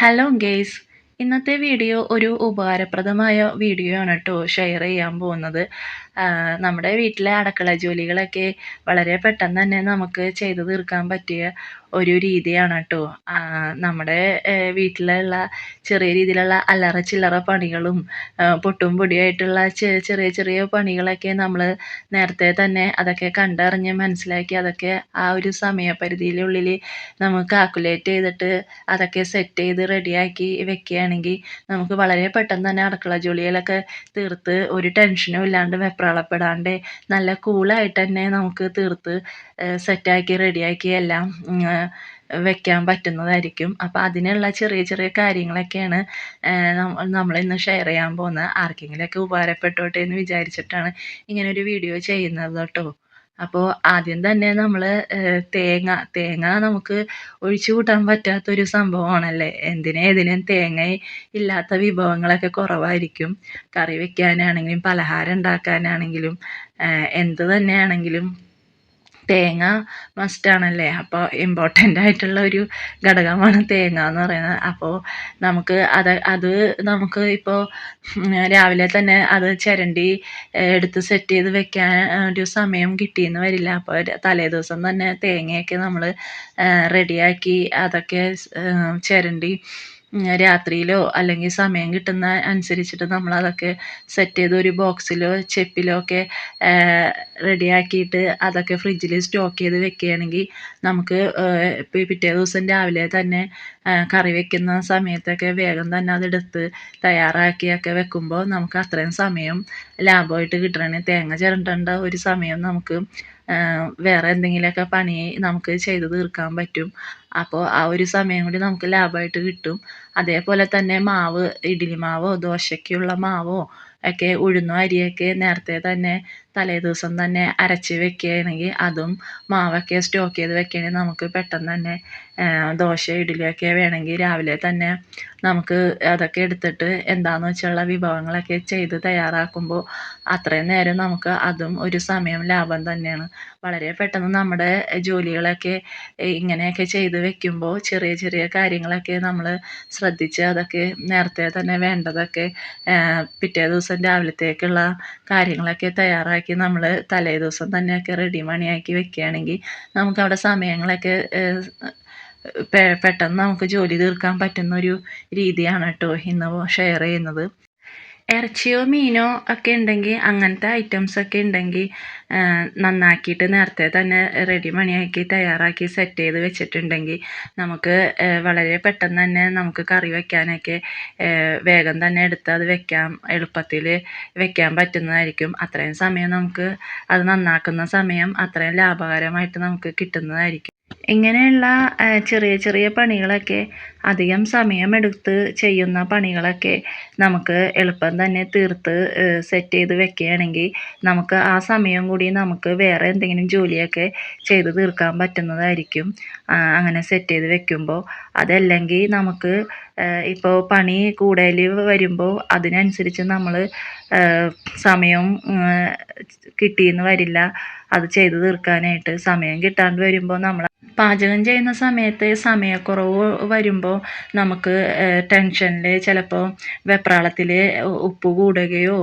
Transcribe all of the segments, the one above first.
Hello guys ഇന്നത്തെ video ഒരു ഉപകാരപ്രദമായ വീഡിയോ ആണ് കേട്ടോ ഷെയർ ചെയ്യാൻ പോകുന്നത്. നമ്മുടെ വീട്ടിലെ അടുക്കള ജോലികളൊക്കെ വളരെ പെട്ടെന്ന് തന്നെ നമുക്ക് ചെയ്തു തീർക്കാൻ പറ്റിയ ഒരു രീതിയാണ് കേട്ടോ. നമ്മുടെ വീട്ടിലുള്ള ചെറിയ രീതിയിലുള്ള അല്ലറ ചില്ലറ പണികളും പൊട്ടും പൊടിയായിട്ടുള്ള ചെറിയ ചെറിയ പണികളൊക്കെ നമ്മൾ നേരത്തെ തന്നെ അതൊക്കെ കണ്ടറിഞ്ഞ് മനസ്സിലാക്കി അതൊക്കെ ആ ഒരു സമയപരിധിയിലുള്ളിൽ നമുക്ക് കാൽക്കുലേറ്റ് ചെയ്തിട്ട് അതൊക്കെ സെറ്റ് ചെയ്ത് റെഡിയാക്കി വെക്കുകയാണെങ്കിൽ നമുക്ക് വളരെ പെട്ടെന്ന് തന്നെ അടുക്കള ജോലികളൊക്കെ തീർത്ത് ഒരു ടെൻഷനും ഇല്ലാണ്ട് വെപ്രാളപ്പെടാണ്ട് നല്ല കൂളായിട്ട് തന്നെ നമുക്ക് തീർത്ത് സെറ്റാക്കി റെഡിയാക്കി എല്ലാം വെക്കാൻ പറ്റുന്നതായിരിക്കും. അപ്പോൾ അതിനുള്ള ചെറിയ ചെറിയ കാര്യങ്ങളൊക്കെയാണ് നമ്മൾ ഇന്ന് ഷെയർ ചെയ്യാൻ പോകുന്നത്. ആർക്കെങ്കിലുമൊക്കെ ഉപകാരപ്പെട്ടോട്ടെ എന്ന് വിചാരിച്ചിട്ടാണ് ഇങ്ങനെ ഒരു വീഡിയോ ചെയ്യുന്നത് കേട്ടോ. അപ്പോൾ ആദ്യം തന്നെ നമ്മൾ തേങ്ങ തേങ്ങ നമുക്ക് ഒഴിച്ചു കൂട്ടാൻ പറ്റാത്തൊരു സംഭവമാണല്ലേ? എന്തിനും ഏതിനും തേങ്ങ ഇല്ലാത്ത വിഭവങ്ങളൊക്കെ കുറവായിരിക്കും. കറി വെക്കാനാണെങ്കിലും പലഹാരം ഉണ്ടാക്കാനാണെങ്കിലും എന്ത് തന്നെയാണെങ്കിലും തേങ്ങ മസ്റ്റാണല്ലേ അപ്പോൾ ഇമ്പോർട്ടന്റ് ആയിട്ടുള്ള ഒരു ഘടകമാണ് തേങ്ങ എന്ന് പറയുന്നത്. അപ്പോൾ നമുക്ക് അത് അത് നമുക്ക് ഇപ്പോൾ രാവിലെ തന്നെ അത് ചിരണ്ടി എടുത്ത് സെറ്റ് ചെയ്ത് വെക്കാൻ ഒരു സമയം കിട്ടിയെന്ന് വരില്ല. അപ്പോൾ തലേ ദിവസം തന്നെ തേങ്ങയൊക്കെ നമ്മൾ റെഡിയാക്കി അതൊക്കെ ചിരണ്ടി രാത്രിയിലോ അല്ലെങ്കിൽ സമയം കിട്ടുന്ന അനുസരിച്ചിട്ട് നമ്മൾ അതൊക്കെ സെറ്റ് ചെയ്ത് ഒരു ബോക്സിലോ ചെപ്പിലോ ഒക്കെ റെഡിയാക്കിയിട്ട് അതൊക്കെ ഫ്രിഡ്ജിൽ സ്റ്റോക്ക് ചെയ്ത് വെക്കുകയാണെങ്കിൽ നമുക്ക് പിറ്റേ ദിവസം രാവിലെ തന്നെ കറി വെക്കുന്ന സമയത്തൊക്കെ വേഗം തന്നെ അതെടുത്ത് തയ്യാറാക്കിയൊക്കെ വെക്കുമ്പോൾ നമുക്ക് അത്രയും സമയം ലാഭമായിട്ട് കിട്ടണേ. തേങ്ങ ചിരണ്ടേണ്ട ഒരു സമയം നമുക്ക് വേറെ എന്തെങ്കിലുമൊക്കെ പണി നമുക്ക് ചെയ്തു തീർക്കാൻ പറ്റും. അപ്പോൾ ആ ഒരു സമയം കൂടി നമുക്ക് ലാഭമായിട്ട് കിട്ടും. അതേപോലെ തന്നെ മാവ് ഇഡ്ഡലി മാവോ ദോശയ്ക്കുള്ള മാവോ ഒക്കെ ഉഴുന്നും അരിയൊക്കെ നേരത്തെ തന്നെ തലേ ദിവസം തന്നെ അരച്ച് വെക്കുകയാണെങ്കിൽ അതും മാവൊക്കെ സ്റ്റോക്ക് ചെയ്ത് വെക്കുകയാണെങ്കിൽ നമുക്ക് പെട്ടെന്ന് തന്നെ ദോശ ഇഡ്ഡലിയൊക്കെ വേണമെങ്കിൽ രാവിലെ തന്നെ നമുക്ക് അതൊക്കെ എടുത്തിട്ട് എന്താണെന്ന് വെച്ചുള്ള വിഭവങ്ങളൊക്കെ ചെയ്ത് തയ്യാറാക്കുമ്പോൾ അത്രയും നേരം നമുക്ക് അതും ഒരു സമയം ലാഭം തന്നെയാണ്. വളരെ പെട്ടെന്ന് നമ്മുടെ ജോലികളൊക്കെ ഇങ്ങനെയൊക്കെ ചെയ്ത് വെക്കുമ്പോൾ ചെറിയ ചെറിയ കാര്യങ്ങളൊക്കെ നമ്മൾ ശ്രദ്ധിച്ച് അതൊക്കെ നേരത്തെ തന്നെ വേണ്ടതൊക്കെ പിറ്റേ ദിവസം രാവിലത്തേക്കുള്ള കാര്യങ്ങളൊക്കെ തയ്യാറാക്കി നമ്മൾ തലേ ദിവസം തന്നെയൊക്കെ റെഡി മണിയാക്കി വെക്കുകയാണെങ്കിൽ നമുക്കവിടെ സമയങ്ങളൊക്കെ പെട്ടെന്ന് നമുക്ക് ജോലി തീർക്കാൻ പറ്റുന്ന ഒരു രീതിയാണ് കേട്ടോ ഇന്ന് ഷെയർ ചെയ്യുന്നത്. ഇറച്ചിയോ മീനോ ഒക്കെ ഉണ്ടെങ്കിൽ അങ്ങനത്തെ ഐറ്റംസ് ഒക്കെ ഉണ്ടെങ്കിൽ നന്നാക്കിയിട്ട് നേരത്തെ തന്നെ റെഡി മണിയാക്കി തയ്യാറാക്കി സെറ്റ് ചെയ്ത് വെച്ചിട്ടുണ്ടെങ്കിൽ നമുക്ക് വളരെ പെട്ടെന്ന് തന്നെ നമുക്ക് കറി വെക്കാനൊക്കെ വേഗം തന്നെ എടുത്ത് അത് വെക്കാം. എളുപ്പത്തിൽ വെക്കാൻ പറ്റുന്നതായിരിക്കും. അത്രയും സമയം നമുക്ക് അത് നന്നാക്കുന്ന സമയം അത്രയും ലാഭകരമായിട്ട് നമുക്ക് കിട്ടുന്നതായിരിക്കും. ഇങ്ങനെയുള്ള ചെറിയ ചെറിയ പണികളൊക്കെ അധികം സമയമെടുത്ത് ചെയ്യുന്ന പണികളൊക്കെ നമുക്ക് എളുപ്പം തന്നെ തീർത്ത് സെറ്റ് ചെയ്ത് വെക്കുകയാണെങ്കിൽ നമുക്ക് ആ സമയം കൂടി നമുക്ക് വേറെ എന്തെങ്കിലും ജോലിയൊക്കെ ചെയ്ത് തീർക്കാൻ പറ്റുന്നതായിരിക്കും. അങ്ങനെ സെറ്റ് ചെയ്ത് വെക്കുമ്പോൾ അതല്ലെങ്കിൽ നമുക്ക് ഇപ്പോൾ പണി കൂടുതൽ വരുമ്പോൾ അതിനനുസരിച്ച് നമ്മൾ സമയം കിട്ടിയെന്ന് വരില്ല. അത് ചെയ്ത് തീർക്കാനായിട്ട് സമയം കിട്ടാണ്ട് വരുമ്പോൾ നമ്മൾ പാചകം ചെയ്യുന്ന സമയത്ത് സമയക്കുറവ് വരുമ്പോൾ നമുക്ക് ടെൻഷനിൽ ചിലപ്പോൾ വെപ്രാളത്തിൽ ഉപ്പ് കൂടുകയോ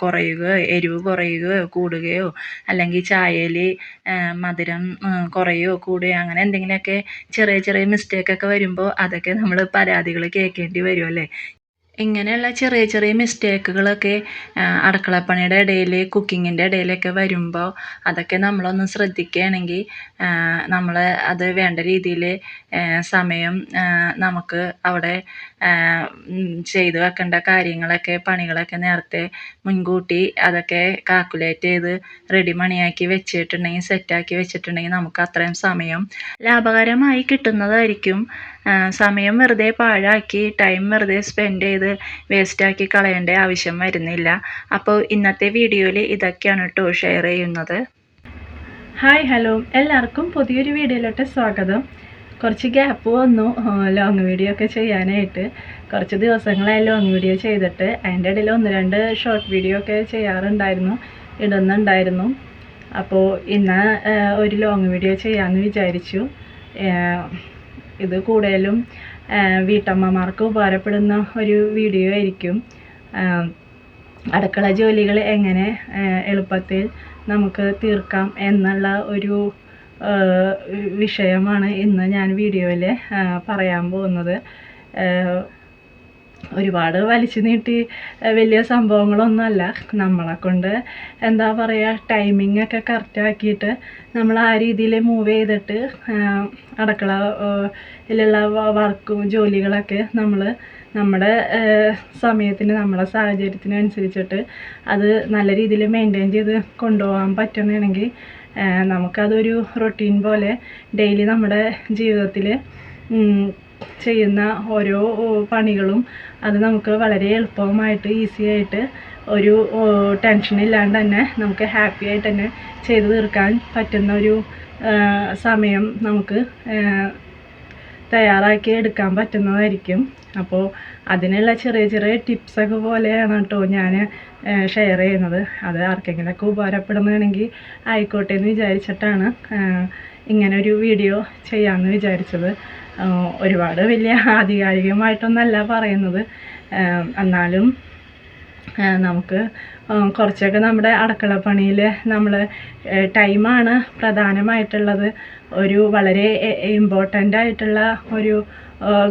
കുറയുകയോ എരിവ് കുറയുകയോ കൂടുകയോ അല്ലെങ്കിൽ ചായയിൽ മധുരം കുറയുകയോ കൂടുകയോ അങ്ങനെ എന്തെങ്കിലുമൊക്കെ ചെറിയ ചെറിയ മിസ്റ്റേക്ക് ഒക്കെ വരുമ്പോൾ അതൊക്കെ നമ്മൾ പരാതികൾ കേൾക്കേണ്ടി വരും അല്ലേ? ഇങ്ങനെയുള്ള ചെറിയ ചെറിയ മിസ്റ്റേക്കുകളൊക്കെ അടുക്കളപ്പണിയുടെ ഇടയിൽ കുക്കിങ്ങിന്റെ ഇടയിലൊക്കെ വരുമ്പോൾ അതൊക്കെ നമ്മളൊന്ന് ശ്രദ്ധിക്കുകയാണെങ്കിൽ നമ്മൾ അത് വേണ്ട രീതിയിൽ സമയം നമുക്ക് അവിടെ ചെയ്ത് വെക്കേണ്ട കാര്യങ്ങളൊക്കെ പണികളൊക്കെ നേരത്തെ മുൻകൂട്ടി അതൊക്കെ കാൽക്കുലേറ്റ് ചെയ്ത് റെഡി മണിയാക്കി വെച്ചിട്ടുണ്ടെങ്കിൽ സെറ്റാക്കി വെച്ചിട്ടുണ്ടെങ്കിൽ നമുക്ക് അത്രയും സമയം ലാഭകരമായി കിട്ടുന്നതായിരിക്കും. സമയം വെറുതെ പാഴാക്കി ടൈം വെറുതെ സ്പെൻഡ് ചെയ്ത് വേസ്റ്റാക്കി കളയേണ്ട ആവശ്യം വരുന്നില്ല. അപ്പോൾ ഇന്നത്തെ വീഡിയോയിൽ ഇതൊക്കെയാണ് കേട്ടോ ഷെയർ ചെയ്യുന്നത്. ഹായ് ഹലോ എല്ലാവർക്കും പുതിയൊരു വീഡിയോയിലോട്ട് സ്വാഗതം. കുറച്ച് ഗ്യാപ്പ് വന്നു. ലോങ് വീഡിയോ ഒക്കെ ചെയ്യാനായിട്ട്. കുറച്ച് ദിവസങ്ങളായി ലോങ് വീഡിയോ ചെയ്തിട്ട്. അതിന്റെ ഇടയിൽ ഒന്ന് രണ്ട് ഷോർട്ട് വീഡിയോ ഒക്കെ ചെയ്യാറുണ്ടായിരുന്നു. ഇടുന്നുണ്ടായിരുന്നു. അപ്പോൾ ഇന്ന് ഒരു ലോങ് വീഡിയോ ചെയ്യാമെന്ന് വിചാരിച്ചു. ഇത് കൂടുതലും വീട്ടമ്മമാർക്ക് ഉപകാരപ്പെടുന്ന ഒരു വീഡിയോ ആയിരിക്കും. അടുക്കള ജോലികൾ എങ്ങനെ എളുപ്പത്തിൽ നമുക്ക് തീർക്കാം എന്നുള്ള ഒരു വിഷയമാണ് ഇന്ന് ഞാൻ വീഡിയോയിൽ പറയാൻ പോകുന്നത്. ഒരുപാട് വലിച്ചു നീട്ടി വലിയ സംഭവങ്ങളൊന്നുമല്ല. നമ്മളെ കൊണ്ട് എന്താ പറയുക ടൈമിംഗ് ഒക്കെ കറക്റ്റ് ആക്കിയിട്ട് നമ്മൾ ആ രീതിയിൽ മൂവ് ചെയ്തിട്ട് ആ, അടുക്കള ആ, യിലുള്ള വർക്കും ജോലികളൊക്കെ നമ്മൾ നമ്മുടെ സമയത്തിന് നമ്മുടെ സാഹചര്യത്തിന് അനുസരിച്ചിട്ട് അത് നല്ല രീതിയിൽ മെയിന്റെയിൻ ചെയ്ത് കൊണ്ടുപോകാൻ പറ്റണമെങ്കിൽ ആ, നമുക്കതൊരു റൊട്ടീൻ പോലെ ഡെയിലി നമ്മുടെ ജീവിതത്തിൽ ചെയ്യുന്ന ഓരോ പണികളും അത് നമുക്ക് വളരെ എളുപ്പമായിട്ട് ഈസി ആയിട്ട് ഒരു ടെൻഷൻ ഇല്ലാണ്ട് തന്നെ നമുക്ക് ഹാപ്പി ആയിട്ട് തന്നെ ചെയ്തു തീർക്കാൻ പറ്റുന്ന ഒരു സമയം നമുക്ക് തയ്യാറാക്കി എടുക്കാൻ പറ്റുന്നതായിരിക്കും. അപ്പോൾ അതിനുള്ള ചെറിയ ചെറിയ ടിപ്സൊക്കെ പോലെയാണ് കേട്ടോ ഞാൻ ഷെയർ ചെയ്യുന്നത്. അത് ആർക്കെങ്കിലുമൊക്കെ ഉപകാരപ്പെടുന്നതാണെങ്കിൽ ആയിക്കോട്ടെ എന്ന് വിചാരിച്ചിട്ടാണ് ഇങ്ങനെ ഒരു വീഡിയോ ചെയ്യാമെന്ന് വിചാരിച്ചത്. ഒരുപാട് വലിയ ആധികാരികമായിട്ടൊന്നല്ല പറയുന്നത്. എന്നാലും നമുക്ക് കുറച്ചൊക്കെ നമ്മുടെ അടുക്കള പണിയിൽ നമ്മൾ ടൈമാണ് പ്രധാനമായിട്ടുള്ളത്. ഒരു വളരെ ഇമ്പോർട്ടന്റ് ആയിട്ടുള്ള ഒരു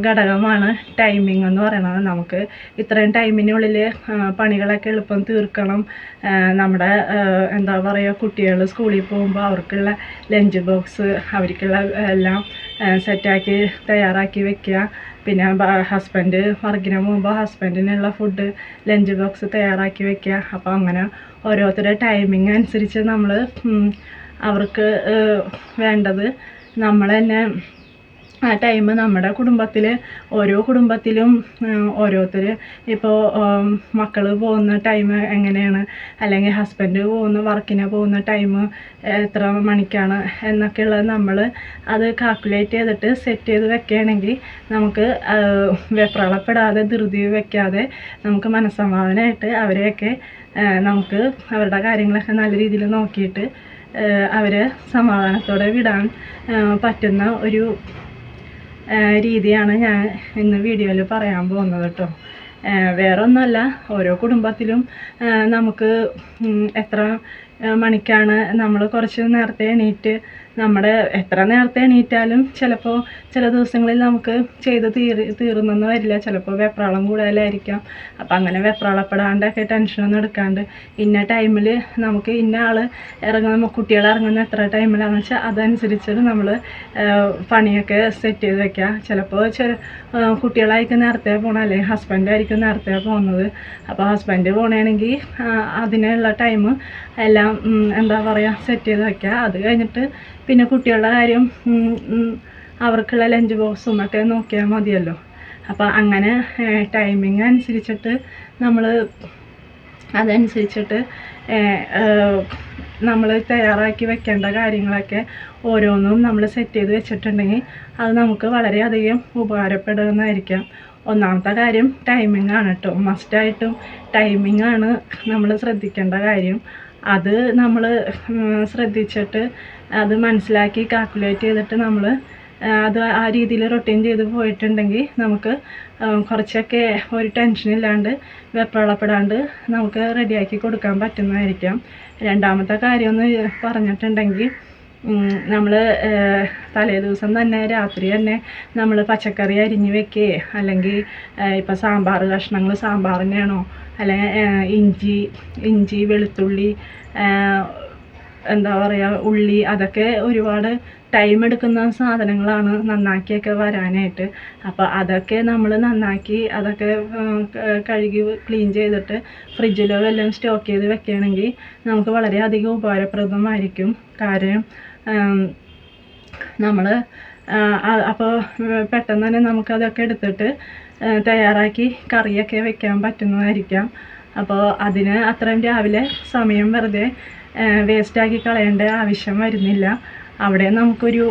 ഘടകമാണ് ടൈമിംഗ് എന്ന് പറയുന്നത് നമുക്ക് ഇത്രയും ടൈമിനുള്ളിൽ പണികളൊക്കെ എളുപ്പം തീർക്കണം. നമ്മുടെ എന്താ പറയുക കുട്ടികൾ സ്കൂളിൽ പോകുമ്പോൾ അവർക്കുള്ള ലഞ്ച് ബോക്സ് അവർക്കുള്ള എല്ലാം സെറ്റാക്കി തയ്യാറാക്കി വെക്കുക. പിന്നെ ഹസ്ബൻഡ് വർക്കിന് പോകുമ്പോൾ ഹസ്ബൻഡിനുള്ള ഫുഡ് ലഞ്ച് ബോക്സ് തയ്യാറാക്കി വെക്കുക. അപ്പോൾ അങ്ങനെ ഓരോരുത്തരുടെ ടൈമിംഗ് അനുസരിച്ച് നമ്മൾ അവർക്ക് വേണ്ടത് നമ്മൾ തന്നെ ആ ടൈം നമ്മുടെ കുടുംബത്തിൽ ഓരോ കുടുംബത്തിലും ഓരോരുത്തർ ഇപ്പോൾ മക്കൾ പോകുന്ന ടൈം എങ്ങനെയാണ്? അല്ലെങ്കിൽ ഹസ്ബൻഡ് പോകുന്ന വർക്കിന് പോകുന്ന ടൈം എത്ര മണിക്കാണ്? എന്നൊക്കെയുള്ളത് നമ്മൾ അത് കാൽക്കുലേറ്റ് ചെയ്തിട്ട് സെറ്റ് ചെയ്ത് വെക്കുകയാണെങ്കിൽ നമുക്ക് വെപ്രളപ്പെടാതെ ധൃതി വെക്കാതെ നമുക്ക് മനസ്സമാധാനമായിട്ട് അവരെയൊക്കെ നമുക്ക് അവരുടെ കാര്യങ്ങളൊക്കെ നല്ല രീതിയിൽ നോക്കിയിട്ട് അവരെ സമാധാനത്തോടെ വിടാൻ പറ്റുന്ന ഒരു രീതിയാണ് ഞാൻ ഇന്ന് വീഡിയോയിൽ പറയാൻ പോകുന്നത് കേട്ടോ. വേറൊന്നല്ല ഓരോ കുടുംബത്തിലും നമുക്ക് എത്ര മണിക്കാണ് നമ്മൾ കുറച്ച് നേരത്തെ എണീറ്റ് നമ്മുടെ എത്ര നേരത്തെ എണീറ്റാലും ചിലപ്പോൾ ചില ദിവസങ്ങളിൽ നമുക്ക് ചെയ്ത് തീര് തീർന്നെന്ന് വരില്ല. ചിലപ്പോൾ വെപ്രാളം കൂടുതലായിരിക്കാം. അപ്പം അങ്ങനെ വെപ്രാളപ്പെടാണ്ടൊക്കെ ടെൻഷനൊന്നും എടുക്കാണ്ട് ഇന്ന ടൈമിൽ നമുക്ക് ഇന്ന ആൾ ഇറങ്ങുന്ന കുട്ടികൾ ഇറങ്ങുന്ന എത്ര ടൈമിലാണെന്ന് വെച്ചാൽ അതനുസരിച്ചിട്ട് നമ്മൾ പണിയൊക്കെ സെറ്റ് ചെയ്ത് വെക്കുക ചിലപ്പോൾ ചില കുട്ടികളായിരിക്കും നേരത്തെ പോകണം അല്ലെങ്കിൽ ഹസ്ബൻഡായിരിക്കും നേരത്തെ പോകുന്നത് അപ്പോൾ ഹസ്ബൻഡ് പോകണമെങ്കിൽ അതിനുള്ള ടൈം എല്ലാം എന്താ പറയുക സെറ്റ് ചെയ്ത് വെക്കുക അത് കഴിഞ്ഞിട്ട് പിന്നെ കുട്ടികളുടെ കാര്യം അവർക്കുള്ള ലഞ്ച് ബോക്സും ഒക്കെ നോക്കിയാൽ മതിയല്ലോ. അപ്പോൾ അങ്ങനെ ടൈമിങ് അനുസരിച്ചിട്ട് നമ്മൾ അതനുസരിച്ചിട്ട് നമ്മൾ തയ്യാറാക്കി വെക്കേണ്ട കാര്യങ്ങളൊക്കെ ഓരോന്നും നമ്മൾ സെറ്റ് ചെയ്ത് വെച്ചിട്ടുണ്ടെങ്കിൽ അത് നമുക്ക് വളരെയധികം ഉപകാരപ്പെടുന്നതായിരിക്കാം. ഒന്നാമത്തെ കാര്യം ടൈമിംഗ് ആണ് കേട്ടോ മസ്റ്റായിട്ടും ടൈമിംഗ് ആണ് നമ്മൾ ശ്രദ്ധിക്കേണ്ട കാര്യം. അത് നമ്മൾ ശ്രദ്ധിച്ചിട്ട് അത് മനസ്സിലാക്കി കാൽക്കുലേറ്റ് ചെയ്തിട്ട് നമ്മൾ അത് ആ രീതിയിൽ റൊട്ടീൻ ചെയ്ത് പോയിട്ടുണ്ടെങ്കിൽ നമുക്ക് കുറച്ചൊക്കെ ഒരു ടെൻഷൻ ഇല്ലാണ്ട് വെപ്രാളപ്പെടാണ്ട് നമുക്ക് റെഡിയാക്കി കൊടുക്കാൻ പറ്റുന്നതായിരിക്കാം. രണ്ടാമത്തെ കാര്യം എന്ന് പറഞ്ഞിട്ടുണ്ടെങ്കിൽ നമ്മൾ തലേ ദിവസം തന്നെ രാത്രി തന്നെ നമ്മൾ പച്ചക്കറി അരിഞ്ഞ് വെക്കുകയെ അല്ലെങ്കിൽ ഇപ്പം സാമ്പാർ കഷ്ണങ്ങൾ സാമ്പാറിനാണോ അല്ലെങ്കിൽ ഇഞ്ചി ഇഞ്ചി വെളുത്തുള്ളി എന്താ പറയുക ഉള്ളി അതൊക്കെ ഒരുപാട് ടൈം എടുക്കുന്ന സാധനങ്ങളാണ് നന്നാക്കിയൊക്കെ വരാനായിട്ട്. അപ്പോൾ അതൊക്കെ നമ്മൾ നന്നാക്കി അതൊക്കെ കഴുകി ക്ലീൻ ചെയ്തിട്ട് ഫ്രിഡ്ജിലോ വല്ലതും സ്റ്റോക്ക് ചെയ്ത് വെക്കുകയാണെങ്കിൽ നമുക്ക് വളരെയധികം ഉപകാരപ്രദമായിരിക്കും. കാരണം നമ്മൾ അപ്പോൾ പെട്ടെന്ന് തന്നെ നമുക്കതൊക്കെ എടുത്തിട്ട് തയ്യാറാക്കി കറിയൊക്കെ വെക്കാൻ പറ്റുന്നതായിരിക്കാം. അപ്പോൾ അതിന് അത്രയും രാവിലെ സമയം വെറുതെ വേസ്റ്റാക്കി കളയേണ്ട ആവശ്യം വരുന്നില്ല. അവിടെ നമുക്കൊരു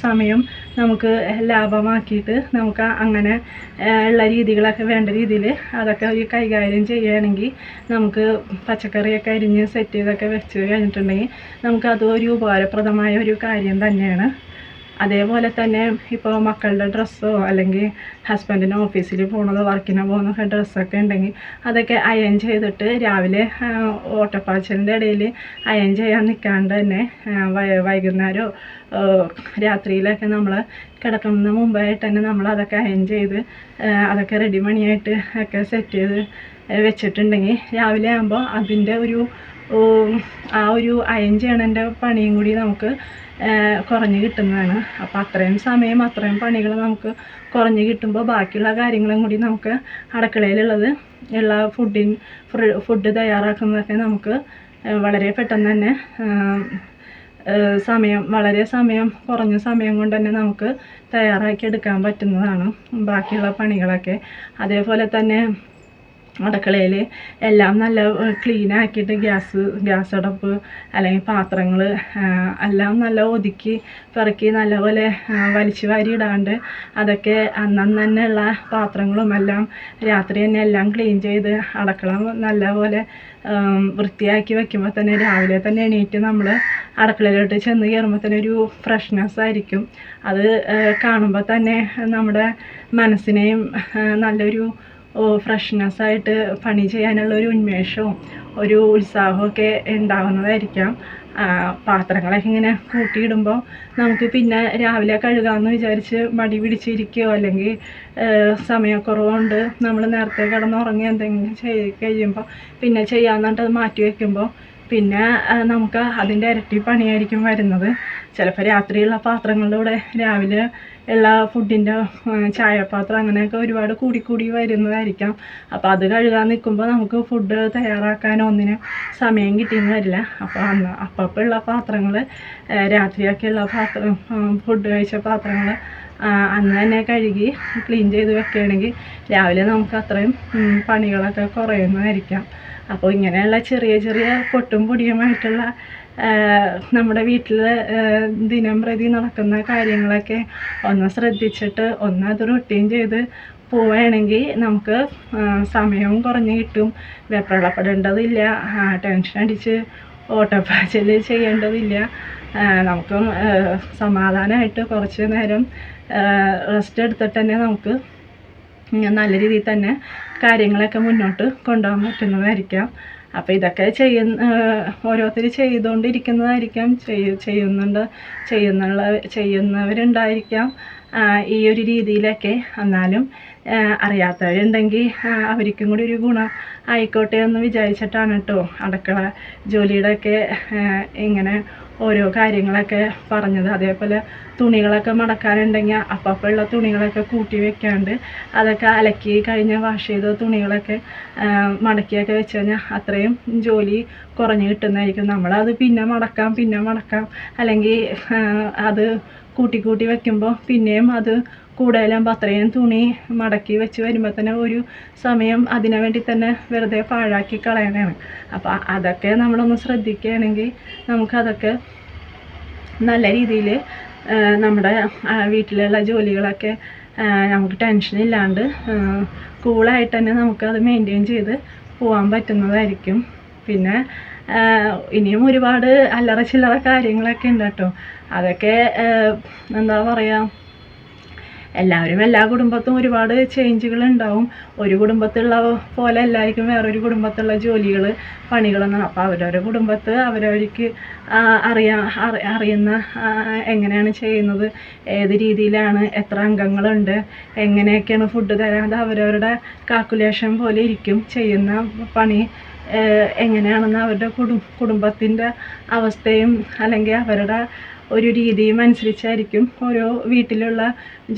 സമയം നമുക്ക് ലാഭമാക്കിയിട്ട് നമുക്ക് അങ്ങനെ ഉള്ള രീതികളൊക്കെ വേണ്ട രീതിയിൽ അതൊക്കെ ഒരു കൈകാര്യം ചെയ്യുകയാണെങ്കിൽ നമുക്ക് പച്ചക്കറിയൊക്കെ അരിഞ്ഞ് സെറ്റ് ചെയ്തൊക്കെ വെച്ച് കഴിഞ്ഞിട്ടുണ്ടെങ്കിൽ നമുക്കത് ഒരു ഉപകാരപ്രദമായ ഒരു കാര്യം തന്നെയാണ്. അതേപോലെ തന്നെ ഇപ്പോൾ മക്കളുടെ ഡ്രസ്സോ അല്ലെങ്കിൽ ഹസ്ബൻഡിന് ഓഫീസിൽ പോകണതോ വർക്കിന് പോകുന്നതൊക്കെ ഡ്രസ്സൊക്കെ ഉണ്ടെങ്കിൽ അതൊക്കെ അയൺ ചെയ്തിട്ട് രാവിലെ ഓട്ടപ്പാച്ചലിന്റെ ഇടയിൽ അയൺ ചെയ്യാൻ നിൽക്കാണ്ട് തന്നെ വൈകുന്നേരമോ രാത്രിയിലൊക്കെ നമ്മൾ കിടക്കുന്നതിന് മുമ്പായിട്ട് തന്നെ നമ്മൾ അതൊക്കെ അയൺ ചെയ്ത് അതൊക്കെ റെഡി മണിയായിട്ട് ഒക്കെ സെറ്റ് ചെയ്ത് വെച്ചിട്ടുണ്ടെങ്കിൽ രാവിലെ ആകുമ്പോൾ അതിന്റെ ഒരു ആ ഒരു അയൺ ചെയ്യണതിന്റെ പണിയും കൂടി നമുക്ക് കുറഞ്ഞ് കിട്ടുന്നതാണ്. അപ്പോൾ അത്രയും സമയം അത്രയും പണികൾ നമുക്ക് കുറഞ്ഞ് കിട്ടുമ്പോൾ ബാക്കിയുള്ള കാര്യങ്ങളും കൂടി നമുക്ക് അടുക്കളയിലുള്ളത് എല്ലാ ഫുഡിൻ ഫുഡ് തയ്യാറാക്കുന്നതൊക്കെ നമുക്ക് വളരെ പെട്ടെന്ന് തന്നെ സമയം വളരെ സമയം കുറഞ്ഞ സമയം കൊണ്ട് തന്നെ നമുക്ക് തയ്യാറാക്കി എടുക്കാൻ പറ്റുന്നതാണ് ബാക്കിയുള്ള പണികളൊക്കെ. അതേപോലെ തന്നെ അടുക്കളയിൽ എല്ലാം നല്ല ക്ലീൻ ആക്കിയിട്ട് ഗ്യാസ് ഗ്യാസ് അടപ്പ് അല്ലെങ്കിൽ പാത്രങ്ങൾ എല്ലാം നല്ല ഒതുക്കി പെറുക്കി നല്ലപോലെ വലിച്ചു വാരി ഇടാണ്ട് അതൊക്കെ അന്നന്ന് തന്നെയുള്ള പാത്രങ്ങളും എല്ലാം രാത്രി തന്നെ എല്ലാം ക്ലീൻ ചെയ്ത് അടുക്കള നല്ലപോലെ വൃത്തിയാക്കി വെക്കുമ്പോൾ തന്നെ രാവിലെ തന്നെ എണീറ്റ് നമ്മൾ അടുക്കളയിലോട്ട് ചെന്ന് കയറുമ്പോൾ തന്നെ ഒരു ഫ്രഷ്നെസ് ആയിരിക്കും. അത് കാണുമ്പോൾ തന്നെ നമ്മുടെ മനസ്സിനെയും നല്ലൊരു ഫ്രഷ്നെസ് ആയിട്ട് പണി ചെയ്യാനുള്ള ഒരു ഉന്മേഷവും ഒരു ഉത്സാഹമൊക്കെ ഉണ്ടാകുന്നതായിരിക്കാം പാത്രങ്ങളൊക്കെ ഇങ്ങനെ കൂട്ടിയിടുമ്പോൾ നമുക്ക് പിന്നെ രാവിലെ കഴുകാമെന്ന് വിചാരിച്ച് മടി പിടിച്ചിരിക്കുകയോ അല്ലെങ്കിൽ സമയക്കുറവുകൊണ്ട് നമ്മൾ നേരത്തെ കിടന്നുറങ്ങി എന്തെങ്കിലും ചെയ്ത് കഴിയുമ്പോൾ പിന്നെ ചെയ്യാമെന്നിട്ട് മാറ്റി വയ്ക്കുമ്പോൾ പിന്നെ നമുക്ക് അതിന്റെ ഇരട്ടി പണിയായിരിക്കും വരുന്നത്. ചിലപ്പോൾ രാത്രിയുള്ള പാത്രങ്ങളിലൂടെ രാവിലെ എല്ലാ ഫുഡിന്റെ ചായപാത്രം അങ്ങനെയൊക്കെ ഒരുപാട് കൂടി കൂടി വരുന്നതായിരിക്കാം. അപ്പോൾ അത് കഴുകാൻ നിൽക്കുമ്പോൾ നമുക്ക് ഫുഡ് തയ്യാറാക്കാനോ ഒന്നിനും സമയം കിട്ടിയെന്ന് വരില്ല. അപ്പോൾ അന്ന് അപ്പപ്പോൾ ഉള്ള പാത്രങ്ങൾ രാത്രിയൊക്കെയുള്ള പാത്രം ഫുഡ് കഴിച്ച പാത്രങ്ങൾ അന്ന് തന്നെ കഴുകി ക്ലീൻ ചെയ്ത് വെക്കുകയാണെങ്കിൽ രാവിലെ നമുക്ക് അത്രയും പണികളൊക്കെ കുറയുന്നതായിരിക്കാം. അപ്പോൾ ഇങ്ങനെയുള്ള ചെറിയ ചെറിയ പൊട്ടും പൊടിയുമായിട്ടുള്ള നമ്മുടെ വീട്ടിൽ ദിനം പ്രതി നടക്കുന്ന കാര്യങ്ങളൊക്കെ ഒന്ന് ശ്രദ്ധിച്ചിട്ട് ഒന്ന് അത് റൊട്ടീൻ ചെയ്ത് പോവുകയാണെങ്കിൽ നമുക്ക് സമയവും കുറഞ്ഞ് കിട്ടും. വെപ്രളപ്പെടേണ്ടതില്ല ടെൻഷൻ അടിച്ച് ഓട്ടപ്പാച്ചിൽ ചെയ്യേണ്ടതില്ല. നമുക്ക് സമാധാനമായിട്ട് കുറച്ച് നേരം റെസ്റ്റ് എടുത്തിട്ട് തന്നെ നമുക്ക് നല്ല രീതിയിൽ തന്നെ കാര്യങ്ങളൊക്കെ മുന്നോട്ട് കൊണ്ടുപോകാൻ പറ്റുന്നതായിരിക്കാം. അപ്പോൾ ഇതൊക്കെ ചെയ്യുന്ന ഓരോരുത്തർ ചെയ്തുകൊണ്ടിരിക്കുന്നതായിരിക്കാം ചെയ് ചെയ്യുന്നുണ്ട് ചെയ്യുന്നുള്ള ചെയ്യുന്നവരുണ്ടായിരിക്കാം. ഈ ഒരു രീതിയിലൊക്കെ. എന്നാലും അറിയാത്തവരുണ്ടെങ്കിൽ അവർക്കും കൂടി ഒരു ഗുണം ആയിക്കോട്ടെ എന്ന് വിചാരിച്ചിട്ടാണ് കേട്ടോ അടുക്കള ജോലിയുടെ ഒക്കെ ഇങ്ങനെ ഓരോ കാര്യങ്ങളൊക്കെ പറഞ്ഞത്. അതേപോലെ തുണികളൊക്കെ മടക്കാനുണ്ടെങ്കിൽ അപ്പപ്പുള്ള തുണികളൊക്കെ കൂട്ടി വെക്കാണ്ട് അതൊക്കെ അലക്കി കഴിഞ്ഞ് വാഷ് ചെയ്ത തുണികളൊക്കെ മടക്കിയൊക്കെ വെച്ച് കഴിഞ്ഞാൽ അത്രയും ജോലി കുറഞ്ഞ് കിട്ടുന്നതായിരിക്കും. നമ്മളത് പിന്നെ മടക്കാം പിന്നെ മടക്കാം. അല്ലെങ്കിൽ അത് കൂട്ടി കൂട്ടി വെക്കുമ്പോൾ പിന്നെയും അത് കൂടുതലാകുമ്പോൾ അത്രയും തുണി മടക്കി വെച്ച് വരുമ്പോൾ തന്നെ ഒരു സമയം അതിനു വേണ്ടി തന്നെ വെറുതെ പാഴാക്കി കളയണതാണ് അപ്പോൾ അതൊക്കെ നമ്മളൊന്ന് ശ്രദ്ധിക്കുകയാണെങ്കിൽ നമുക്കതൊക്കെ നല്ല രീതിയിൽ നമ്മുടെ വീട്ടിലുള്ള ജോലികളൊക്കെ നമുക്ക് ടെൻഷൻ ഇല്ലാണ്ട് കൂളായിട്ട് തന്നെ നമുക്കത് മെയിന്റെയിൻ ചെയ്ത് പോകാൻ പറ്റുന്നതായിരിക്കും. പിന്നെ ഇനിയും ഒരുപാട് അല്ലറ ചില്ലറ കാര്യങ്ങളൊക്കെ ഉണ്ട് കേട്ടോ. അതൊക്കെ എന്താ പറയുക എല്ലാവരും എല്ലാ കുടുംബത്തും ഒരുപാട് ചേഞ്ചുകൾ ഉണ്ടാവും ഒരു കുടുംബത്തുള്ള പോലെ എല്ലാവർക്കും വേറൊരു കുടുംബത്തുള്ള ജോലികൾ പണികളൊന്നും. അപ്പോൾ അവരവരുടെ കുടുംബത്ത് അവരവർക്ക് അറിയാ അറി- അറിയുന്ന എങ്ങനെയാണ് ചെയ്യുന്നത് ഏത് രീതിയിലാണ് എത്ര അംഗങ്ങളുണ്ട് എങ്ങനെയൊക്കെയാണ് ഫുഡ് തരാൻ അത് അവരവരുടെ കാൽക്കുലേഷൻ പോലെ ഇരിക്കും. ചെയ്യുന്ന പണി എങ്ങനെയാണെന്ന് അവരുടെ കുടും കുടുംബത്തിന്റെ അവസ്ഥയും അല്ലെങ്കിൽ അവരുടെ ഒരു രീതിയും അനുസരിച്ചായിരിക്കും ഓരോ വീട്ടിലുള്ള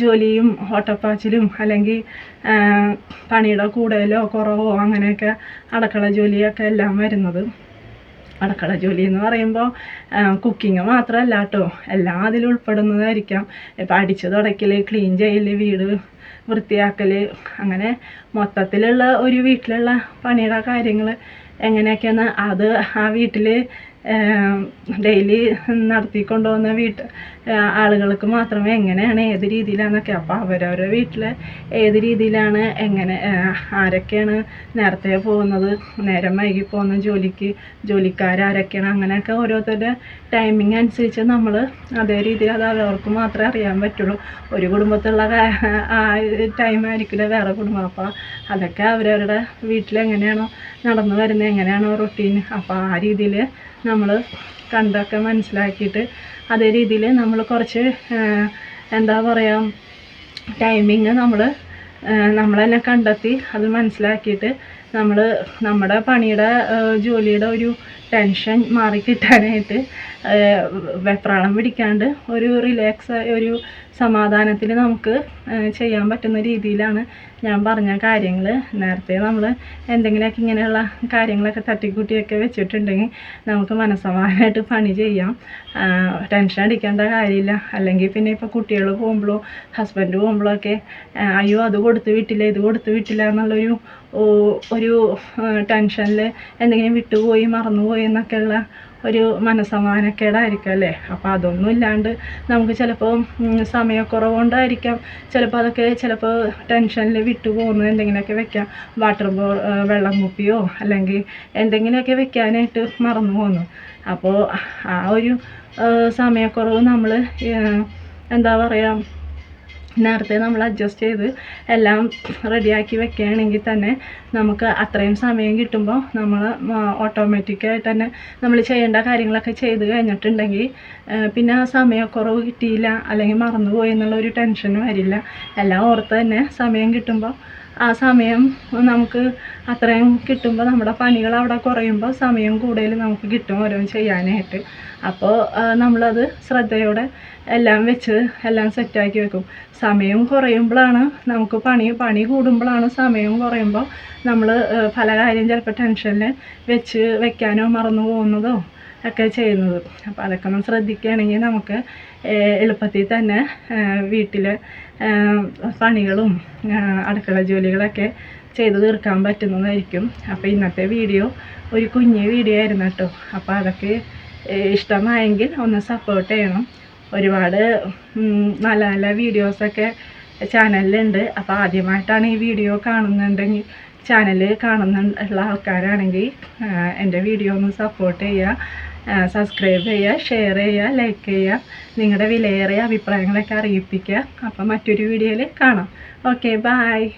ജോലിയും ഓട്ടപ്പാച്ചിലും അല്ലെങ്കിൽ പണിയുടെ കൂടുതലോ കുറവോ അങ്ങനെയൊക്കെ അടുക്കള ജോലിയൊക്കെ എല്ലാം വരുന്നത്. അടുക്കള ജോലി എന്ന് പറയുമ്പോൾ കുക്കിംഗ് മാത്രമല്ല കേട്ടോ. എല്ലാം അതിൽ ഉൾപ്പെടുന്നതായിരിക്കാം. ഇപ്പം അടിച്ചു തുടയ്ക്കൽ ക്ലീൻ ചെയ്യൽ വീട് വൃത്തിയാക്കൽ അങ്ങനെ മൊത്തത്തിലുള്ള ഒരു വീട്ടിലുള്ള പണിയുടെ കാര്യങ്ങൾ എങ്ങനെയൊക്കെയാണ് അത് ആ വീട്ടിൽ ഡെയിലി നടത്തിക്കൊണ്ടുപോകുന്ന വീട്ട് ആളുകൾക്ക് മാത്രമേ എങ്ങനെയാണ് ഏത് രീതിയിലാണെന്നൊക്കെ അപ്പോൾ അവരവരുടെ വീട്ടിൽ ഏത് രീതിയിലാണ് എങ്ങനെ ആരൊക്കെയാണ് നേരത്തെ പോകുന്നത് നേരം വൈകി പോകുന്ന ജോലിക്ക് ജോലിക്കാരാരൊക്കെയാണ് അങ്ങനെയൊക്കെ ഓരോരുത്തരുടെ ടൈമിംഗ് അനുസരിച്ച് നമ്മൾ അതേ രീതിയിൽ അത് അവർക്ക് മാത്രമേ അറിയാൻ പറ്റുള്ളൂ. ഒരു കുടുംബത്തിലുള്ള ആ ടൈം ആയിരിക്കില്ല വേറെ കുടുംബം. അപ്പോൾ അതൊക്കെ അവരവരുടെ വീട്ടിൽ എങ്ങനെയാണോ നടന്നു വരുന്നത് എങ്ങനെയാണോ റൊട്ടീൻ അപ്പോൾ ആ രീതിയിൽ നമ്മൾ കണ്ടൊക്കെ മനസ്സിലാക്കിയിട്ട് അതേ രീതിയിൽ നമ്മൾ കുറച്ച് എന്താ പറയുക ടൈമിങ് നമ്മൾ തന്നെ കണ്ടെത്തി അത് മനസ്സിലാക്കിയിട്ട് നമ്മൾ നമ്മുടെ പണിയുടെ ജോലിയുടെ ഒരു ടെൻഷൻ മാറി കിട്ടാനായിട്ട് വെപ്രാളം പിടിക്കാണ്ട് ഒരു റിലാക്സ് ഒരു സമാധാനത്തിൽ നമുക്ക് ചെയ്യാൻ പറ്റുന്ന രീതിയിലാണ് ഞാൻ പറഞ്ഞ കാര്യങ്ങൾ നേരത്തെ നമ്മൾ എന്തെങ്കിലുമൊക്കെ ഇങ്ങനെയുള്ള കാര്യങ്ങളൊക്കെ തട്ടിക്കൂട്ടിയൊക്കെ വെച്ചിട്ടുണ്ടെങ്കിൽ നമുക്ക് മനസ്സമാധാനമായിട്ട് പണി ചെയ്യാം. ടെൻഷൻ അടിക്കേണ്ട കാര്യമില്ല. അല്ലെങ്കിൽ പിന്നെ ഇപ്പോൾ കുട്ടികൾ പോകുമ്പോഴോ ഹസ്ബൻഡ് പോകുമ്പോഴോ ഒക്കെ അയ്യോ അത് കൊടുത്ത് വിട്ടില്ല ഇത് കൊടുത്ത് വിട്ടില്ല എന്നുള്ളൊരു ഒരു ടെൻഷനിൽ എന്തെങ്കിലും വിട്ടുപോയി മറന്നുപോയി എന്നൊക്കെയുള്ള ഒരു മനസമാധാനക്കേടായിരിക്കും അല്ലേ? അപ്പോൾ അതൊന്നും ഇല്ലാണ്ട് നമുക്ക് ചിലപ്പോൾ സമയക്കുറവുകൊണ്ടായിരിക്കാം ചിലപ്പോൾ അതൊക്കെ ചിലപ്പോൾ ടെൻഷനിൽ വിട്ടു പോകുന്നത് എന്തെങ്കിലുമൊക്കെ വെക്കാം. വാട്ടർ ബോ വെള്ളം കുപ്പിയോ അല്ലെങ്കിൽ എന്തെങ്കിലുമൊക്കെ വെക്കാനായിട്ട് മറന്നു പോകുന്നു. അപ്പോൾ ആ ഒരു സമയക്കുറവ് നമ്മൾ എന്താ പറയുക നേരത്തെ നമ്മൾ അഡ്ജസ്റ്റ് ചെയ്ത് എല്ലാം റെഡിയാക്കി വെക്കുകയാണെങ്കിൽ തന്നെ നമുക്ക് അത്രയും സമയം കിട്ടുമ്പോൾ നമ്മൾ ഓട്ടോമാറ്റിക്കായിട്ട് തന്നെ നമ്മൾ ചെയ്യേണ്ട കാര്യങ്ങളൊക്കെ ചെയ്ത് കഴിഞ്ഞിട്ടുണ്ടെങ്കിൽ പിന്നെ സമയക്കുറവ് കിട്ടിയില്ല അല്ലെങ്കിൽ മറന്നുപോയി എന്നുള്ള ഒരു ടെൻഷനും വരില്ല. എല്ലാം ഓർത്ത് തന്നെ സമയം കിട്ടുമ്പോൾ ആ സമയം നമുക്ക് അത്രയും കിട്ടുമ്പോൾ നമ്മുടെ പണികൾ അവിടെ കുറയുമ്പോൾ സമയം കൂടുതൽ നമുക്ക് കിട്ടും ഓരോന്ന് ചെയ്യാനായിട്ട്. അപ്പോൾ നമ്മളത് ശ്രദ്ധയോടെ എല്ലാം വെച്ച് എല്ലാം സെറ്റാക്കി വെക്കും. സമയം കുറയുമ്പോഴാണ് നമുക്ക് പണി പണി കൂടുമ്പോഴാണ് സമയം കുറയുമ്പോൾ നമ്മൾ പല കാര്യം ചിലപ്പോൾ ടെൻഷനിൽ വെച്ച് വെക്കാനോ മറന്നു പോകുന്നതോ ഒക്കെ ചെയ്യുന്നത്. അപ്പോൾ അതൊക്കെ ഒന്ന് ശ്രദ്ധിക്കുകയാണെങ്കിൽ നമുക്ക് എളുപ്പത്തിൽ തന്നെ വീട്ടിൽ പണികളും അടുക്കള ജോലികളൊക്കെ ചെയ്ത് തീർക്കാൻ പറ്റുന്നതായിരിക്കും. അപ്പോൾ ഇന്നത്തെ വീഡിയോ ഒരു കുഞ്ഞ് വീഡിയോ ആയിരുന്നു കേട്ടോ. അപ്പോൾ അതൊക്കെ ഇഷ്ടമായെങ്കിൽ ഒന്ന് സപ്പോർട്ട് ചെയ്യണം. ഒരുപാട് നല്ല നല്ല വീഡിയോസൊക്കെ ചാനലിലുണ്ട്. അപ്പോൾ ആദ്യമായിട്ടാണ് ഈ വീഡിയോ കാണുന്നുണ്ടെങ്കിൽ ചാനൽ കാണുന്നുള്ള ആൾക്കാരാണെങ്കിൽ എന്റെ വീഡിയോ ഒന്ന് സപ്പോർട്ട് ചെയ്യുക. സബ്സ്ക്രൈബ് ചെയ്യുക ഷെയർ ചെയ്യുക ലൈക്ക് ചെയ്യുക നിങ്ങളുടെ വിലയേറിയ അഭിപ്രായങ്ങളൊക്കെ അറിയിപ്പിക്കുക. അപ്പം മറ്റൊരു വീഡിയോയിൽ കാണാം. Okay bye